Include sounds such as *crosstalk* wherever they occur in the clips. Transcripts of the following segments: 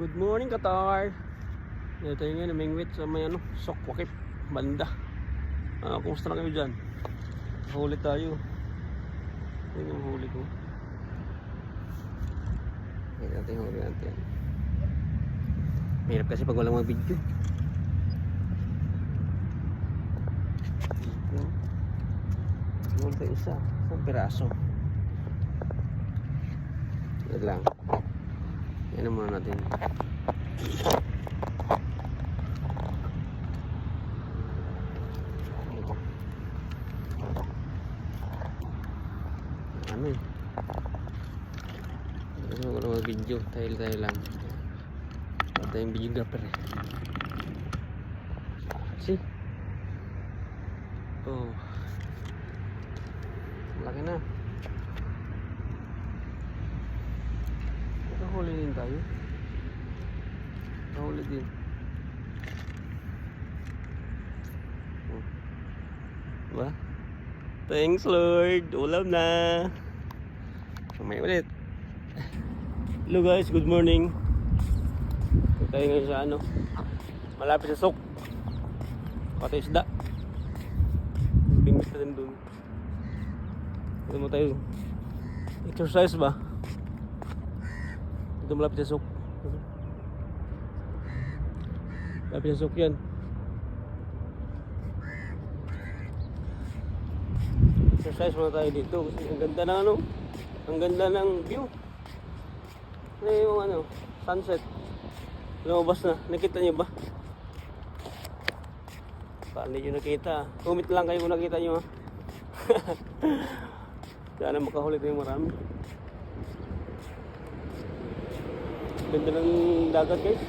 Good morning, Qatar. Ito yung ngayon, namingwit sa may ano, Sokwakip, banda. Ah, kumusta na kayo dyan? Huli tayo. Ito yung huli ko. Ito natin yung huli natin. Mahirap kasi pag walang mga video. Ito. Huli isa. Isang piraso. Ito lang. Yan na muna natin. Ano eh. Ano ko video. Tayo tayo lang. Wala tayong videographer eh. See? Oh. Laki na. Nakahuli din tayo. Nakahuli din. Oh. Diba? Thanks Lord. Ulam na. May ulit. Hello guys, good morning. Ito tayo ngayon sa ano. Malapit sa sok. Pati isda. Bingit na din dun. Ito mo tayo. Exercise ba? Ito malapit sa sok. Malapit sa sok yan. Exercise muna tayo dito kasi ang ganda ng ano, ang ganda ng view. Ano yung ano, sunset. Lumabas na. Nakita niyo ba? Paano niyo nakita? Comment lang kayo kung nakita niyo ha. *laughs* Sana makahuli tayo marami. Ganda ng dagat guys.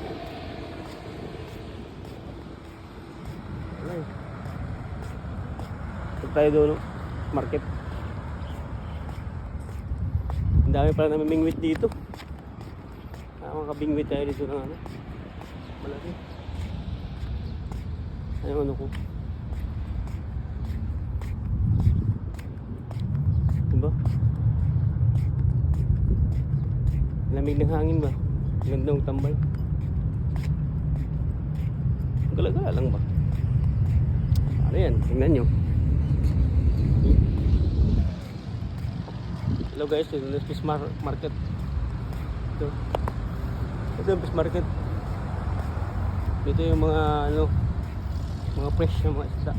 Punta tayo doon, market. Ang dami pala namimingwit dito. Ah, makabingwit tayo dito ng ano. Malaki. Ayun ano ko. Diba? Lamig ng hangin ba? Gandang tambay. Galagala lang ba? Ano yan? Tingnan nyo. Hello guys, ito yung fish mar- market. Ito. Ito yung fish market. Dito yung mga ano, mga fresh na mga isda.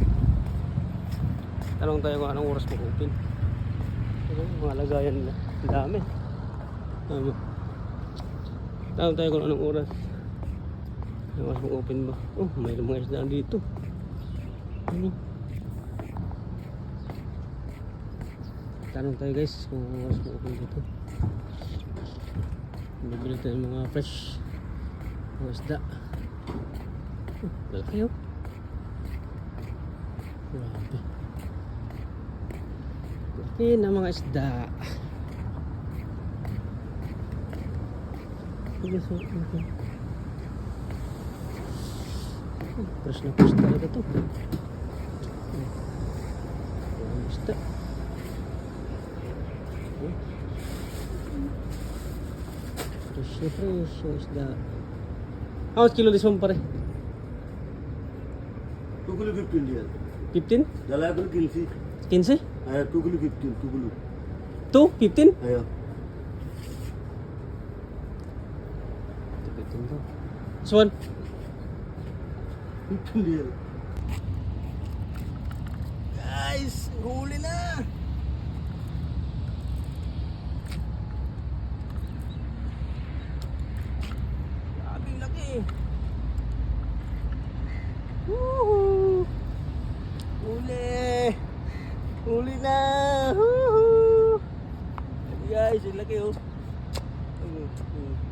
Tanong tayo kung anong oras mag-open. Ito mga lagayan nila. Ang dami. Ano? Tanong tayo kung anong oras. Anong oras mag-open ba? Oh, may mga isda dito. Ano? Tanong tayo guys kung anong oras mag-open dito. Bibili tayo mga fresh mga isda. Oh, malaki oh. Grabe. Laki na mga isda. Okay. ಪ್ರಶ್ನೆ ಪುಸ್ತಕ ಆಗತ್ತು ಇಷ್ಟ How much kilo this one, pare? Two kilo fifteen dear. Fifteen? Jalapur kinsi. Kinsi? Yeah, two kilo fifteen. Two kilo. Two fifteen? Yeah. This one. Guys, huli na! Grabing laki. Woohoo! Huli! Huli na! Woohoo! Guys, yung laki oh. Mm -hmm.